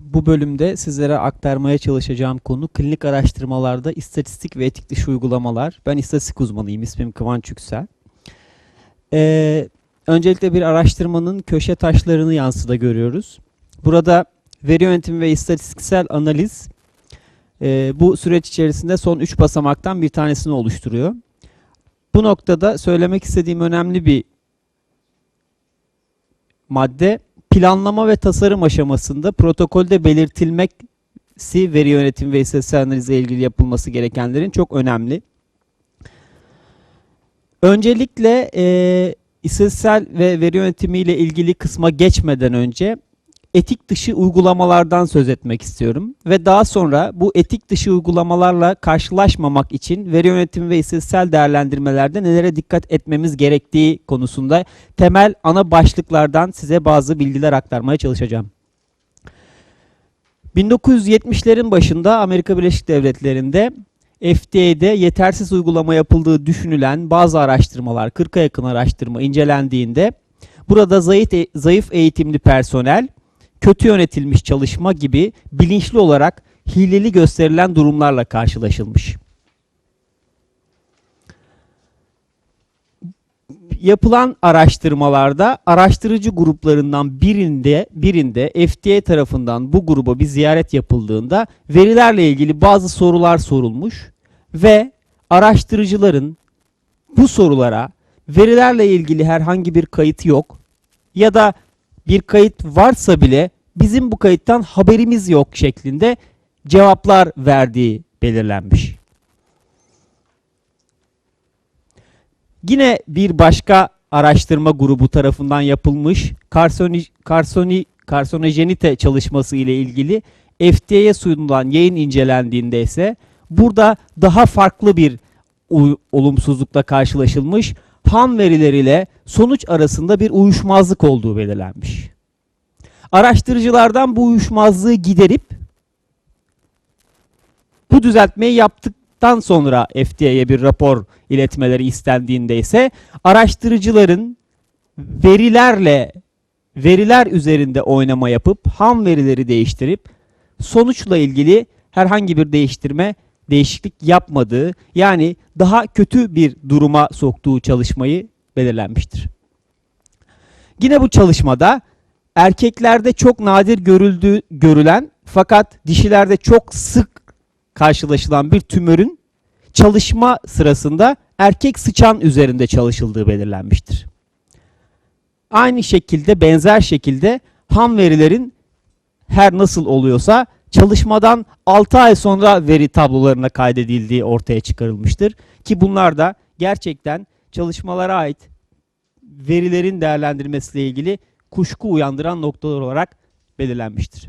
Bu bölümde sizlere aktarmaya çalışacağım konu klinik araştırmalarda istatistik ve etik dışı uygulamalar. Ben istatistik uzmanıyım, ismim Kıvanç Yüksel. Ee, öncelikle bir araştırmanın köşe taşlarını yansıda görüyoruz. Burada veri yönetimi ve istatistiksel analiz e, bu süreç içerisinde son 3 basamaktan bir tanesini oluşturuyor. Bu noktada söylemek istediğim önemli bir madde planlama ve tasarım aşamasında protokolde belirtilmeksi veri yönetimi ve istatistiksel analizle ilgili yapılması gerekenlerin çok önemli. Öncelikle e, istatistiksel ve veri yönetimi ile ilgili kısma geçmeden önce etik dışı uygulamalardan söz etmek istiyorum. Ve daha sonra bu etik dışı uygulamalarla karşılaşmamak için veri yönetimi ve istatistiksel değerlendirmelerde nelere dikkat etmemiz gerektiği konusunda temel ana başlıklardan size bazı bilgiler aktarmaya çalışacağım. 1970'lerin başında Amerika Birleşik Devletleri'nde FDA'de yetersiz uygulama yapıldığı düşünülen bazı araştırmalar, 40'a yakın araştırma incelendiğinde burada zayıf, zayıf eğitimli personel, kötü yönetilmiş çalışma gibi bilinçli olarak hileli gösterilen durumlarla karşılaşılmış. Yapılan araştırmalarda araştırıcı gruplarından birinde birinde FDA tarafından bu gruba bir ziyaret yapıldığında verilerle ilgili bazı sorular sorulmuş ve araştırıcıların bu sorulara verilerle ilgili herhangi bir kayıt yok ya da bir kayıt varsa bile bizim bu kayıttan haberimiz yok şeklinde cevaplar verdiği belirlenmiş. Yine bir başka araştırma grubu tarafından yapılmış karsoni, karsoni, karsonojenite çalışması ile ilgili FDA'ye sunulan yayın incelendiğinde ise burada daha farklı bir olumsuzlukla karşılaşılmış ham veriler ile sonuç arasında bir uyuşmazlık olduğu belirlenmiş. Araştırıcılardan bu uyuşmazlığı giderip bu düzeltmeyi yaptıktan sonra FDA'ya bir rapor iletmeleri istendiğinde ise araştırıcıların verilerle veriler üzerinde oynama yapıp ham verileri değiştirip sonuçla ilgili herhangi bir değiştirme değişiklik yapmadığı yani daha kötü bir duruma soktuğu çalışmayı belirlenmiştir. Yine bu çalışmada erkeklerde çok nadir görüldüğü görülen fakat dişilerde çok sık karşılaşılan bir tümörün çalışma sırasında erkek sıçan üzerinde çalışıldığı belirlenmiştir. Aynı şekilde benzer şekilde ham verilerin her nasıl oluyorsa çalışmadan 6 ay sonra veri tablolarına kaydedildiği ortaya çıkarılmıştır. Ki bunlar da gerçekten çalışmalara ait verilerin değerlendirmesiyle ilgili kuşku uyandıran noktalar olarak belirlenmiştir.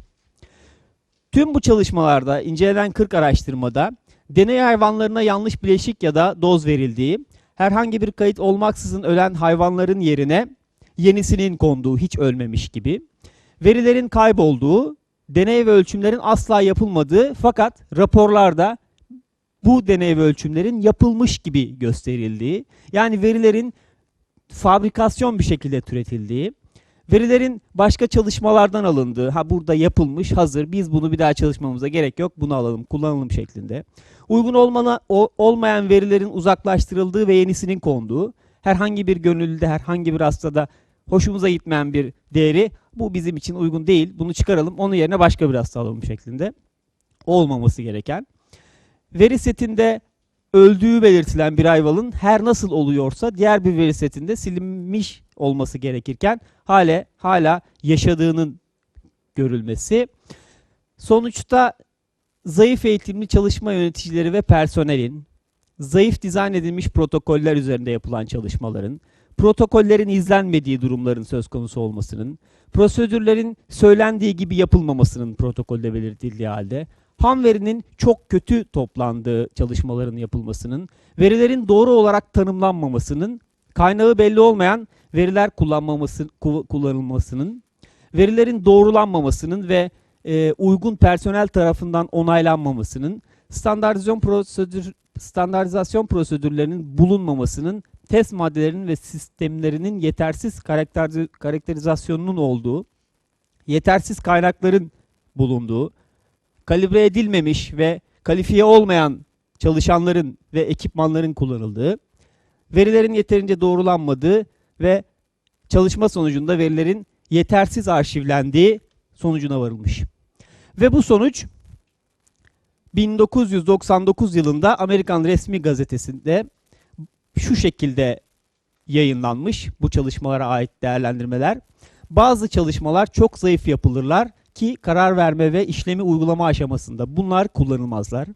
Tüm bu çalışmalarda incelenen 40 araştırmada deney hayvanlarına yanlış bileşik ya da doz verildiği, herhangi bir kayıt olmaksızın ölen hayvanların yerine yenisinin konduğu hiç ölmemiş gibi, verilerin kaybolduğu, deney ve ölçümlerin asla yapılmadığı fakat raporlarda bu deney ve ölçümlerin yapılmış gibi gösterildiği, yani verilerin fabrikasyon bir şekilde türetildiği, verilerin başka çalışmalardan alındığı, ha burada yapılmış, hazır, biz bunu bir daha çalışmamıza gerek yok, bunu alalım, kullanalım şeklinde. Uygun olmana, o, olmayan verilerin uzaklaştırıldığı ve yenisinin konduğu, herhangi bir gönüllüde, herhangi bir hastada hoşumuza gitmeyen bir değeri, bu bizim için uygun değil, bunu çıkaralım, onun yerine başka bir hasta alalım şeklinde olmaması gereken. Veri setinde öldüğü belirtilen bir hayvanın her nasıl oluyorsa diğer bir veri setinde silinmiş olması gerekirken hale hala yaşadığının görülmesi. Sonuçta zayıf eğitimli çalışma yöneticileri ve personelin, zayıf dizayn edilmiş protokoller üzerinde yapılan çalışmaların, protokollerin izlenmediği durumların söz konusu olmasının, prosedürlerin söylendiği gibi yapılmamasının protokolde belirtildiği halde, ham verinin çok kötü toplandığı çalışmaların yapılmasının, verilerin doğru olarak tanımlanmamasının, kaynağı belli olmayan veriler kullanmaması, kullanılmasının, verilerin doğrulanmamasının ve e, uygun personel tarafından onaylanmamasının, standartizasyon prosedür standartizasyon prosedürlerinin bulunmamasının, test maddelerinin ve sistemlerinin yetersiz karakter, karakterizasyonunun olduğu, yetersiz kaynakların bulunduğu, kalibre edilmemiş ve kalifiye olmayan çalışanların ve ekipmanların kullanıldığı, verilerin yeterince doğrulanmadığı ve çalışma sonucunda verilerin yetersiz arşivlendiği sonucuna varılmış. Ve bu sonuç 1999 yılında Amerikan resmi gazetesinde şu şekilde yayınlanmış bu çalışmalara ait değerlendirmeler. Bazı çalışmalar çok zayıf yapılırlar ki karar verme ve işlemi uygulama aşamasında bunlar kullanılmazlar.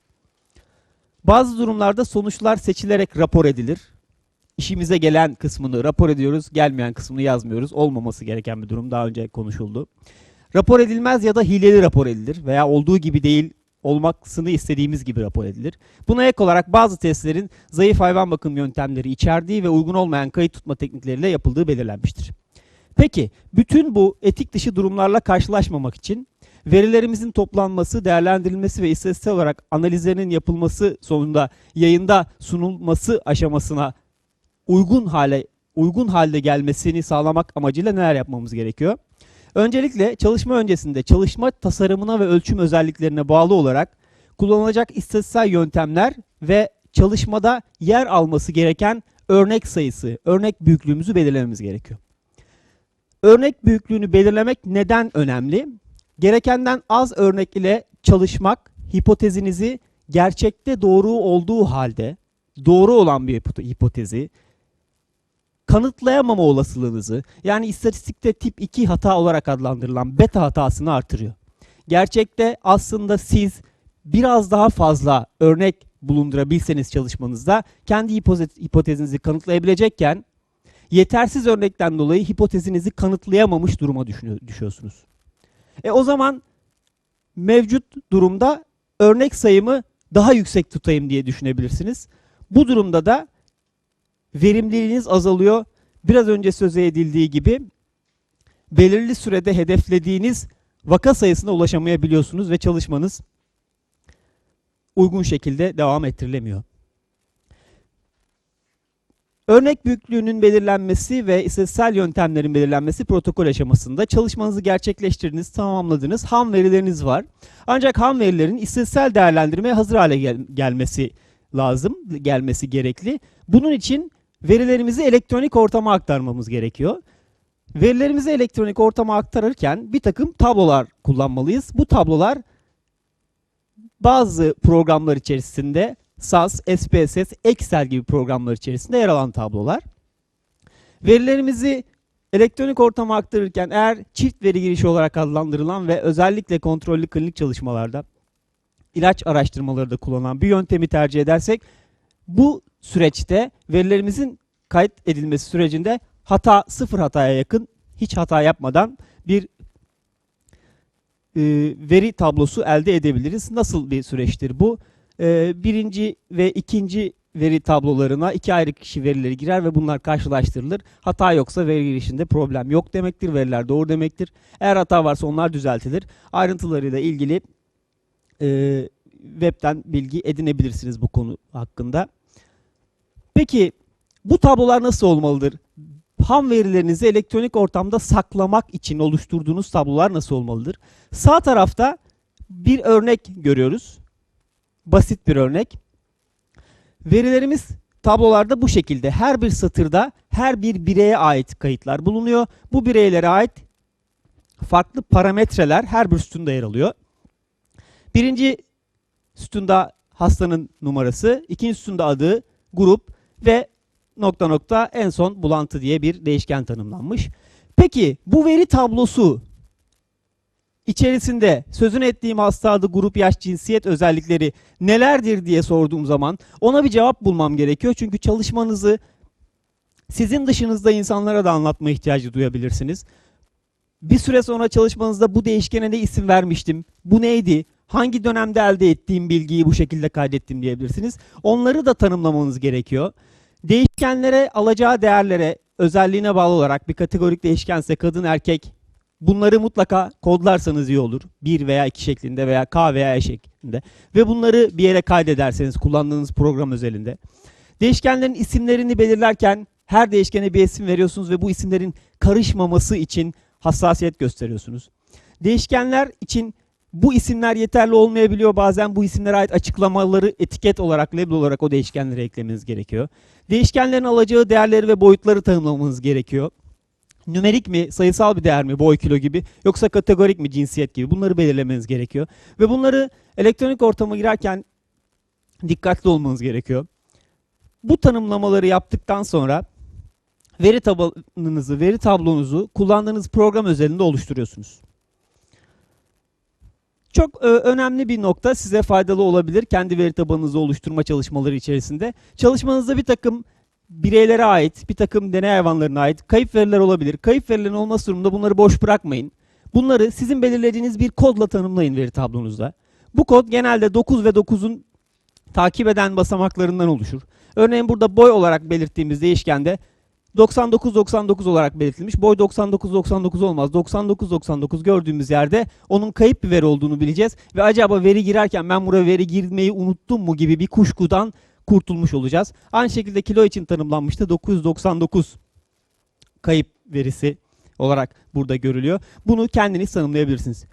Bazı durumlarda sonuçlar seçilerek rapor edilir. İşimize gelen kısmını rapor ediyoruz, gelmeyen kısmını yazmıyoruz. Olmaması gereken bir durum daha önce konuşuldu. Rapor edilmez ya da hileli rapor edilir veya olduğu gibi değil olmasını istediğimiz gibi rapor edilir. Buna ek olarak bazı testlerin zayıf hayvan bakım yöntemleri içerdiği ve uygun olmayan kayıt tutma teknikleriyle yapıldığı belirlenmiştir. Peki bütün bu etik dışı durumlarla karşılaşmamak için verilerimizin toplanması, değerlendirilmesi ve istatistik olarak analizlerinin yapılması sonunda yayında sunulması aşamasına uygun hale uygun halde gelmesini sağlamak amacıyla neler yapmamız gerekiyor? Öncelikle çalışma öncesinde çalışma tasarımına ve ölçüm özelliklerine bağlı olarak kullanılacak istatistiksel yöntemler ve çalışmada yer alması gereken örnek sayısı, örnek büyüklüğümüzü belirlememiz gerekiyor. Örnek büyüklüğünü belirlemek neden önemli? Gerekenden az örnek ile çalışmak hipotezinizi gerçekte doğru olduğu halde doğru olan bir hipote- hipotezi kanıtlayamama olasılığınızı yani istatistikte tip 2 hata olarak adlandırılan beta hatasını artırıyor. Gerçekte aslında siz biraz daha fazla örnek bulundurabilseniz çalışmanızda kendi hipote- hipotezinizi kanıtlayabilecekken yetersiz örnekten dolayı hipotezinizi kanıtlayamamış duruma düşüyorsunuz. E o zaman mevcut durumda örnek sayımı daha yüksek tutayım diye düşünebilirsiniz. Bu durumda da verimliliğiniz azalıyor. Biraz önce söze edildiği gibi belirli sürede hedeflediğiniz vaka sayısına ulaşamayabiliyorsunuz ve çalışmanız uygun şekilde devam ettirilemiyor. Örnek büyüklüğünün belirlenmesi ve istatistiksel yöntemlerin belirlenmesi protokol aşamasında çalışmanızı gerçekleştirdiniz, tamamladınız, ham verileriniz var. Ancak ham verilerin istatistiksel değerlendirmeye hazır hale gel- gelmesi lazım, gelmesi gerekli. Bunun için verilerimizi elektronik ortama aktarmamız gerekiyor. Verilerimizi elektronik ortama aktarırken bir takım tablolar kullanmalıyız. Bu tablolar bazı programlar içerisinde SAS, SPSS, Excel gibi programlar içerisinde yer alan tablolar. Verilerimizi elektronik ortama aktarırken eğer çift veri girişi olarak adlandırılan ve özellikle kontrollü klinik çalışmalarda ilaç araştırmaları da kullanılan bir yöntemi tercih edersek bu süreçte verilerimizin kayıt edilmesi sürecinde hata sıfır hataya yakın hiç hata yapmadan bir e, veri tablosu elde edebiliriz. Nasıl bir süreçtir bu? E, birinci ve ikinci veri tablolarına iki ayrı kişi verileri girer ve bunlar karşılaştırılır. Hata yoksa veri girişinde problem yok demektir. Veriler doğru demektir. Eğer hata varsa onlar düzeltilir. Ayrıntılarıyla ilgili e, webten bilgi edinebilirsiniz bu konu hakkında. Peki bu tablolar nasıl olmalıdır? Ham verilerinizi elektronik ortamda saklamak için oluşturduğunuz tablolar nasıl olmalıdır? Sağ tarafta bir örnek görüyoruz. Basit bir örnek. Verilerimiz tablolarda bu şekilde. Her bir satırda her bir bireye ait kayıtlar bulunuyor. Bu bireylere ait farklı parametreler her bir sütunda yer alıyor. Birinci sütunda hastanın numarası, ikinci sütunda adı, grup ve nokta nokta en son bulantı diye bir değişken tanımlanmış. Peki bu veri tablosu içerisinde sözünü ettiğim hasta adı, grup, yaş, cinsiyet özellikleri nelerdir diye sorduğum zaman ona bir cevap bulmam gerekiyor. Çünkü çalışmanızı sizin dışınızda insanlara da anlatma ihtiyacı duyabilirsiniz. Bir süre sonra çalışmanızda bu değişkene ne isim vermiştim, bu neydi, hangi dönemde elde ettiğim bilgiyi bu şekilde kaydettim diyebilirsiniz. Onları da tanımlamanız gerekiyor. Değişkenlere alacağı değerlere özelliğine bağlı olarak bir kategorik değişkense kadın erkek bunları mutlaka kodlarsanız iyi olur. Bir veya iki şeklinde veya K veya E şeklinde. Ve bunları bir yere kaydederseniz kullandığınız program özelinde. Değişkenlerin isimlerini belirlerken her değişkene bir isim veriyorsunuz ve bu isimlerin karışmaması için hassasiyet gösteriyorsunuz. Değişkenler için Bu isimler yeterli olmayabiliyor. Bazen bu isimlere ait açıklamaları etiket olarak, label olarak o değişkenlere eklemeniz gerekiyor. Değişkenlerin alacağı değerleri ve boyutları tanımlamanız gerekiyor. Nümerik mi, sayısal bir değer mi, boy kilo gibi yoksa kategorik mi, cinsiyet gibi bunları belirlemeniz gerekiyor. Ve bunları elektronik ortama girerken dikkatli olmanız gerekiyor. Bu tanımlamaları yaptıktan sonra veri tabanınızı, veri tablonuzu kullandığınız program özelinde oluşturuyorsunuz. Çok e, önemli bir nokta size faydalı olabilir kendi veri tabanınızı oluşturma çalışmaları içerisinde. Çalışmanızda bir takım bireylere ait, bir takım deney hayvanlarına ait kayıp veriler olabilir. Kayıp verilerin olması durumunda bunları boş bırakmayın. Bunları sizin belirlediğiniz bir kodla tanımlayın veri tablonuzda. Bu kod genelde 9 ve 9'un takip eden basamaklarından oluşur. Örneğin burada boy olarak belirttiğimiz değişkende 99-99 olarak belirtilmiş. Boy 99-99 olmaz. 99-99 gördüğümüz yerde onun kayıp bir veri olduğunu bileceğiz. Ve acaba veri girerken ben buraya veri girmeyi unuttum mu gibi bir kuşkudan kurtulmuş olacağız. Aynı şekilde kilo için tanımlanmıştı. 999 kayıp verisi olarak burada görülüyor. Bunu kendiniz tanımlayabilirsiniz.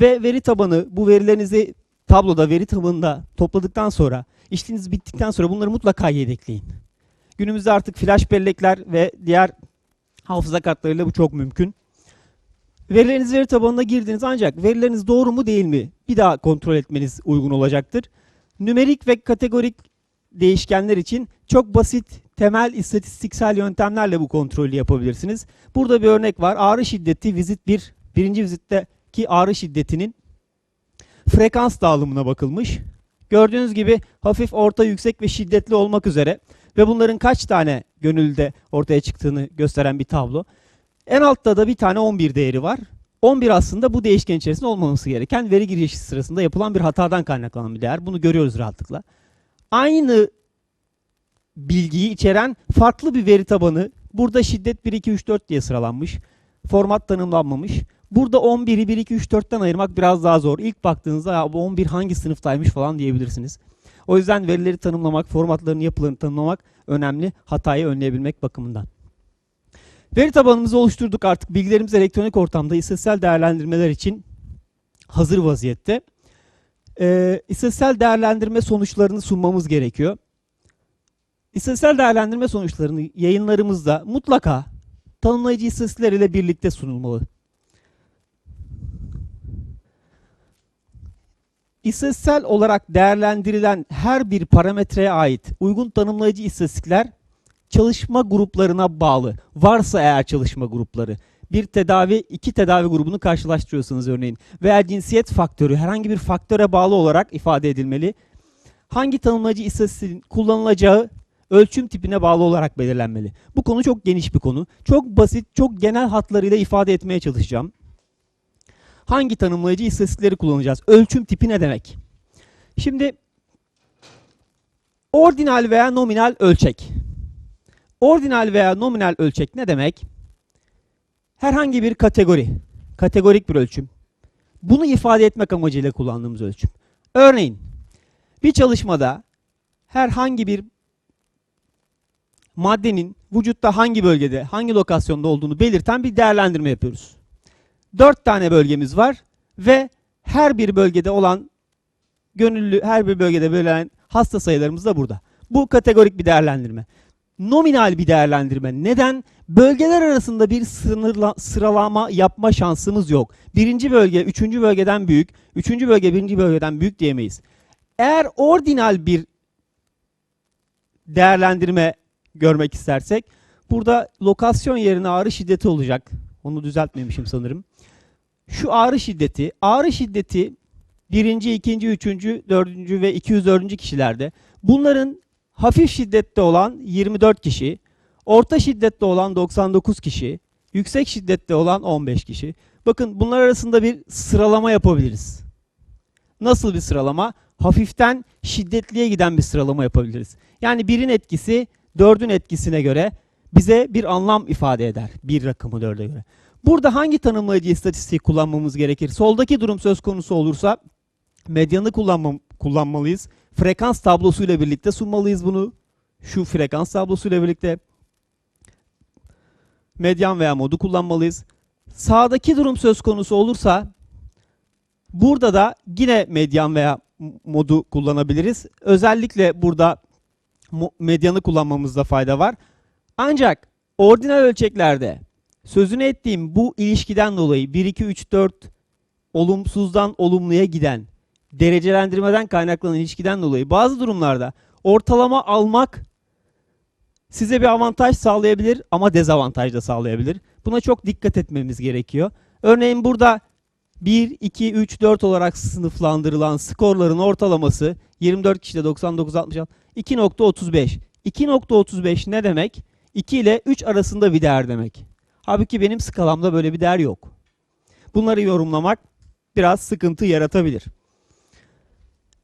Ve veri tabanı bu verilerinizi tabloda veri tabanında topladıktan sonra işiniz bittikten sonra bunları mutlaka yedekleyin. Günümüzde artık flash bellekler ve diğer hafıza kartlarıyla bu çok mümkün. Verileriniz veri tabanına girdiniz ancak verileriniz doğru mu değil mi bir daha kontrol etmeniz uygun olacaktır. Nümerik ve kategorik değişkenler için çok basit temel istatistiksel yöntemlerle bu kontrolü yapabilirsiniz. Burada bir örnek var. Ağrı şiddeti vizit 1, birinci vizitteki ağrı şiddetinin frekans dağılımına bakılmış. Gördüğünüz gibi hafif, orta, yüksek ve şiddetli olmak üzere ve bunların kaç tane gönüllüde ortaya çıktığını gösteren bir tablo. En altta da bir tane 11 değeri var. 11 aslında bu değişken içerisinde olmaması gereken veri girişi sırasında yapılan bir hatadan kaynaklanan bir değer. Bunu görüyoruz rahatlıkla. Aynı bilgiyi içeren farklı bir veri tabanı burada şiddet 1 2 3 4 diye sıralanmış. Format tanımlanmamış. Burada 11'i 1 2 3 4'ten ayırmak biraz daha zor. İlk baktığınızda ya bu 11 hangi sınıftaymış falan diyebilirsiniz. O yüzden verileri tanımlamak, formatların yapılarını tanımlamak önemli hatayı önleyebilmek bakımından. Veri tabanımızı oluşturduk artık. Bilgilerimiz elektronik ortamda istatistiksel değerlendirmeler için hazır vaziyette. Ee, istatistiksel değerlendirme sonuçlarını sunmamız gerekiyor. İstatistiksel değerlendirme sonuçlarını yayınlarımızda mutlaka tanımlayıcı istatistikler ile birlikte sunulmalı. İstatistiksel olarak değerlendirilen her bir parametreye ait uygun tanımlayıcı istatistikler çalışma gruplarına bağlı. Varsa eğer çalışma grupları. Bir tedavi, iki tedavi grubunu karşılaştırıyorsanız örneğin veya cinsiyet faktörü herhangi bir faktöre bağlı olarak ifade edilmeli. Hangi tanımlayıcı istatistiğin kullanılacağı ölçüm tipine bağlı olarak belirlenmeli. Bu konu çok geniş bir konu. Çok basit, çok genel hatlarıyla ifade etmeye çalışacağım. Hangi tanımlayıcı istatistikleri kullanacağız? Ölçüm tipi ne demek? Şimdi ordinal veya nominal ölçek. Ordinal veya nominal ölçek ne demek? Herhangi bir kategori, kategorik bir ölçüm. Bunu ifade etmek amacıyla kullandığımız ölçüm. Örneğin bir çalışmada herhangi bir maddenin vücutta hangi bölgede, hangi lokasyonda olduğunu belirten bir değerlendirme yapıyoruz. Dört tane bölgemiz var ve her bir bölgede olan gönüllü, her bir bölgede belirlenen hasta sayılarımız da burada. Bu kategorik bir değerlendirme. Nominal bir değerlendirme. Neden? Bölgeler arasında bir sınırla, sıralama yapma şansımız yok. Birinci bölge üçüncü bölgeden büyük, üçüncü bölge birinci bölgeden büyük diyemeyiz. Eğer ordinal bir değerlendirme görmek istersek burada lokasyon yerine ağrı şiddeti olacak. Onu düzeltmemişim sanırım. Şu ağrı şiddeti, ağrı şiddeti birinci, ikinci, üçüncü, dördüncü ve 204. kişilerde. Bunların hafif şiddette olan 24 kişi, orta şiddette olan 99 kişi, yüksek şiddette olan 15 kişi. Bakın bunlar arasında bir sıralama yapabiliriz. Nasıl bir sıralama? Hafiften şiddetliye giden bir sıralama yapabiliriz. Yani birin etkisi dördün etkisine göre bize bir anlam ifade eder. Bir rakamı dörde göre. Burada hangi tanımlayıcı istatistiği kullanmamız gerekir? Soldaki durum söz konusu olursa medyanı kullanmam, kullanmalıyız. Frekans tablosuyla birlikte sunmalıyız bunu. Şu frekans tablosuyla birlikte medyan veya modu kullanmalıyız. Sağdaki durum söz konusu olursa Burada da yine medyan veya modu kullanabiliriz. Özellikle burada medyanı kullanmamızda fayda var. Ancak ordinal ölçeklerde sözünü ettiğim bu ilişkiden dolayı 1 2 3 4 olumsuzdan olumluya giden derecelendirmeden kaynaklanan ilişkiden dolayı bazı durumlarda ortalama almak size bir avantaj sağlayabilir ama dezavantaj da sağlayabilir. Buna çok dikkat etmemiz gerekiyor. Örneğin burada 1, 2, 3, 4 olarak sınıflandırılan skorların ortalaması 24 kişide 99 66 2.35. 2.35 ne demek? 2 ile 3 arasında bir değer demek. Halbuki benim skalamda böyle bir değer yok. Bunları yorumlamak biraz sıkıntı yaratabilir.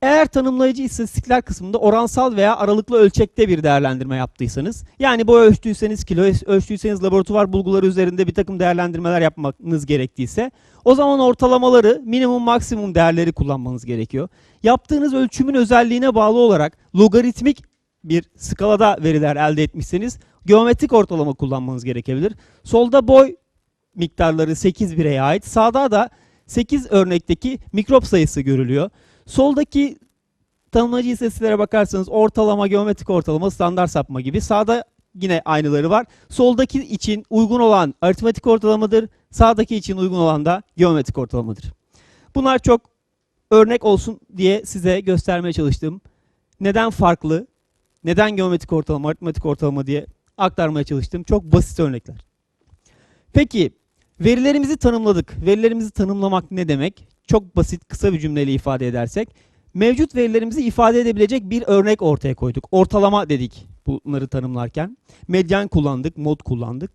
Eğer tanımlayıcı istatistikler kısmında oransal veya aralıklı ölçekte bir değerlendirme yaptıysanız, yani boy ölçtüyseniz, kilo ölçtüyseniz laboratuvar bulguları üzerinde bir takım değerlendirmeler yapmanız gerektiyse, o zaman ortalamaları, minimum maksimum değerleri kullanmanız gerekiyor. Yaptığınız ölçümün özelliğine bağlı olarak logaritmik bir skalada veriler elde etmişseniz, geometrik ortalama kullanmanız gerekebilir. Solda boy miktarları 8 bireye ait, sağda da 8 örnekteki mikrop sayısı görülüyor. Soldaki tanımlayıcı istatistiklere bakarsanız ortalama, geometrik ortalama, standart sapma gibi. Sağda yine aynıları var. Soldaki için uygun olan aritmetik ortalamadır. Sağdaki için uygun olan da geometrik ortalamadır. Bunlar çok örnek olsun diye size göstermeye çalıştım. Neden farklı, neden geometrik ortalama, aritmetik ortalama diye aktarmaya çalıştım. Çok basit örnekler. Peki verilerimizi tanımladık. Verilerimizi tanımlamak ne demek? Çok basit, kısa bir cümleyle ifade edersek, mevcut verilerimizi ifade edebilecek bir örnek ortaya koyduk. Ortalama dedik bunları tanımlarken. Medyan kullandık, mod kullandık.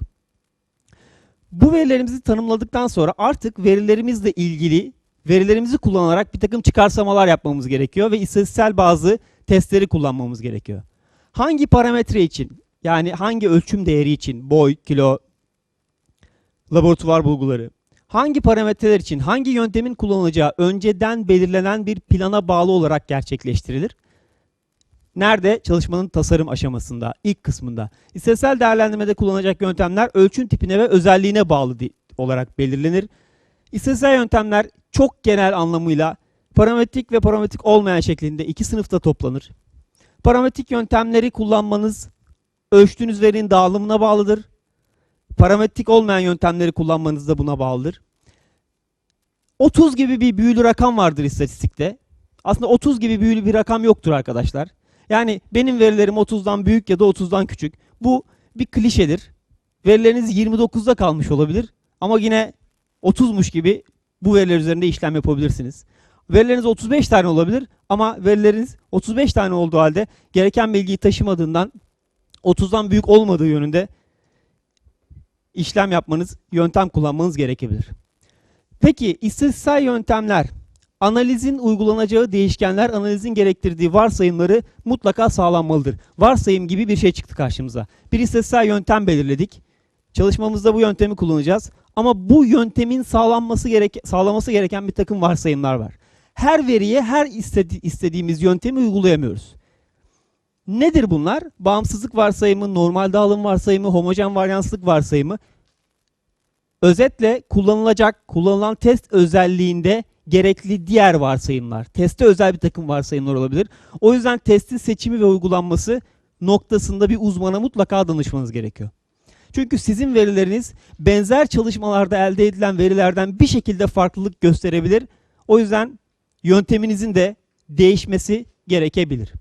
Bu verilerimizi tanımladıktan sonra artık verilerimizle ilgili verilerimizi kullanarak bir takım çıkarsamalar yapmamız gerekiyor ve istatistiksel bazı testleri kullanmamız gerekiyor. Hangi parametre için yani hangi ölçüm değeri için boy, kilo, laboratuvar bulguları hangi parametreler için hangi yöntemin kullanılacağı önceden belirlenen bir plana bağlı olarak gerçekleştirilir. Nerede? Çalışmanın tasarım aşamasında, ilk kısmında. İstatistiksel değerlendirmede kullanılacak yöntemler ölçüm tipine ve özelliğine bağlı olarak belirlenir. İstatistiksel yöntemler çok genel anlamıyla parametrik ve parametrik olmayan şeklinde iki sınıfta toplanır. Parametrik yöntemleri kullanmanız ölçtüğünüz verinin dağılımına bağlıdır. Parametrik olmayan yöntemleri kullanmanız da buna bağlıdır. 30 gibi bir büyülü rakam vardır istatistikte. Aslında 30 gibi büyülü bir rakam yoktur arkadaşlar. Yani benim verilerim 30'dan büyük ya da 30'dan küçük. Bu bir klişedir. Verileriniz 29'da kalmış olabilir ama yine 30'muş gibi bu veriler üzerinde işlem yapabilirsiniz. Verileriniz 35 tane olabilir ama verileriniz 35 tane olduğu halde gereken bilgiyi taşımadığından 30'dan büyük olmadığı yönünde işlem yapmanız, yöntem kullanmanız gerekebilir. Peki istatistiksel yöntemler analizin uygulanacağı değişkenler analizin gerektirdiği varsayımları mutlaka sağlanmalıdır. Varsayım gibi bir şey çıktı karşımıza. Bir istatistiksel yöntem belirledik. Çalışmamızda bu yöntemi kullanacağız. Ama bu yöntemin sağlanması gerek sağlaması gereken bir takım varsayımlar var. Her veriye her istedi- istediğimiz yöntemi uygulayamıyoruz. Nedir bunlar? Bağımsızlık varsayımı, normal dağılım varsayımı, homojen varyanslık varsayımı. Özetle kullanılacak, kullanılan test özelliğinde gerekli diğer varsayımlar. Teste özel bir takım varsayımlar olabilir. O yüzden testin seçimi ve uygulanması noktasında bir uzmana mutlaka danışmanız gerekiyor. Çünkü sizin verileriniz benzer çalışmalarda elde edilen verilerden bir şekilde farklılık gösterebilir. O yüzden yönteminizin de değişmesi gerekebilir.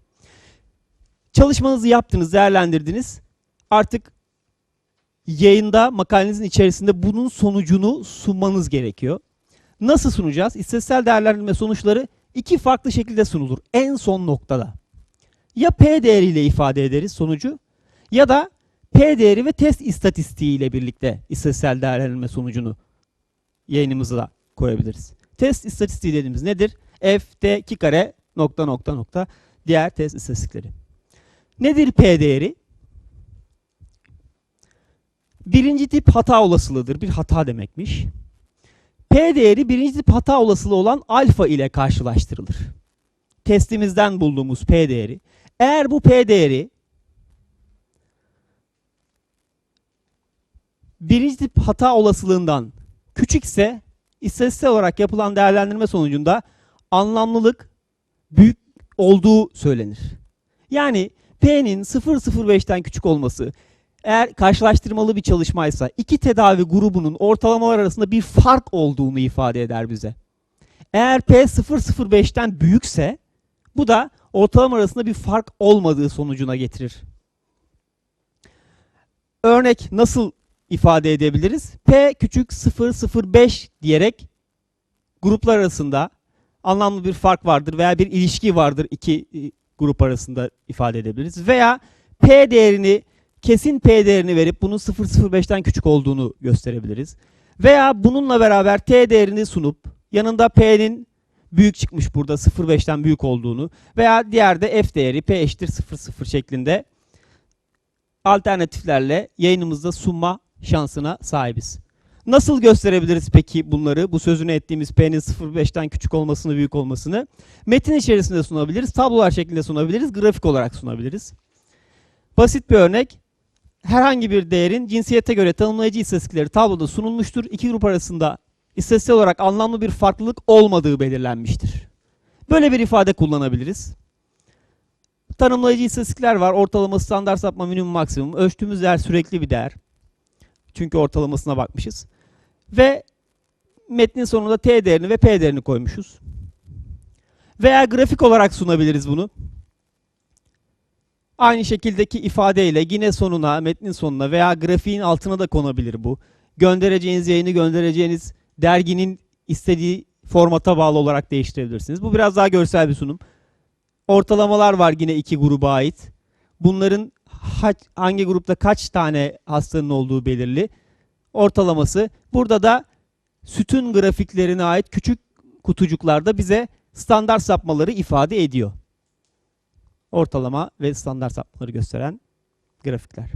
Çalışmanızı yaptınız, değerlendirdiniz. Artık yayında makalenizin içerisinde bunun sonucunu sunmanız gerekiyor. Nasıl sunacağız? İstatistiksel değerlendirme sonuçları iki farklı şekilde sunulur. En son noktada. Ya P değeriyle ifade ederiz sonucu ya da P değeri ve test istatistiği ile birlikte istatistiksel değerlendirme sonucunu yayınımıza koyabiliriz. Test istatistiği dediğimiz nedir? F, T, 2 kare, nokta nokta nokta diğer test istatistikleri. Nedir P değeri? Birinci tip hata olasılığıdır. Bir hata demekmiş. P değeri birinci tip hata olasılığı olan alfa ile karşılaştırılır. Testimizden bulduğumuz P değeri. Eğer bu P değeri birinci tip hata olasılığından küçükse istatistiksel olarak yapılan değerlendirme sonucunda anlamlılık büyük olduğu söylenir. Yani P'nin 0.05'ten küçük olması eğer karşılaştırmalı bir çalışmaysa iki tedavi grubunun ortalamalar arasında bir fark olduğunu ifade eder bize. Eğer P 0.05'ten büyükse bu da ortalama arasında bir fark olmadığı sonucuna getirir. Örnek nasıl ifade edebiliriz? P küçük 0.05 diyerek gruplar arasında anlamlı bir fark vardır veya bir ilişki vardır iki e, grup arasında ifade edebiliriz. Veya P değerini kesin P değerini verip bunun 0.05'ten küçük olduğunu gösterebiliriz. Veya bununla beraber T değerini sunup yanında P'nin büyük çıkmış burada 0.5'ten büyük olduğunu veya diğer de F değeri P eşittir 0.0 şeklinde alternatiflerle yayınımızda sunma şansına sahibiz. Nasıl gösterebiliriz peki bunları? Bu sözünü ettiğimiz P'nin 0.5'ten küçük olmasını, büyük olmasını. Metin içerisinde sunabiliriz, tablolar şeklinde sunabiliriz, grafik olarak sunabiliriz. Basit bir örnek. Herhangi bir değerin cinsiyete göre tanımlayıcı istatistikleri tabloda sunulmuştur. İki grup arasında istatistiksel olarak anlamlı bir farklılık olmadığı belirlenmiştir. Böyle bir ifade kullanabiliriz. Tanımlayıcı istatistikler var. Ortalama, standart sapma, minimum, maksimum. Ölçtüğümüz değer sürekli bir değer. Çünkü ortalamasına bakmışız. Ve metnin sonunda T değerini ve P değerini koymuşuz. Veya grafik olarak sunabiliriz bunu. Aynı şekildeki ifadeyle yine sonuna, metnin sonuna veya grafiğin altına da konabilir bu. Göndereceğiniz yayını göndereceğiniz derginin istediği formata bağlı olarak değiştirebilirsiniz. Bu biraz daha görsel bir sunum. Ortalamalar var yine iki gruba ait. Bunların ha- hangi grupta kaç tane hastanın olduğu belirli. Ortalaması. Burada da sütun grafiklerine ait küçük kutucuklarda bize standart sapmaları ifade ediyor. Ortalama ve standart sapmaları gösteren grafikler.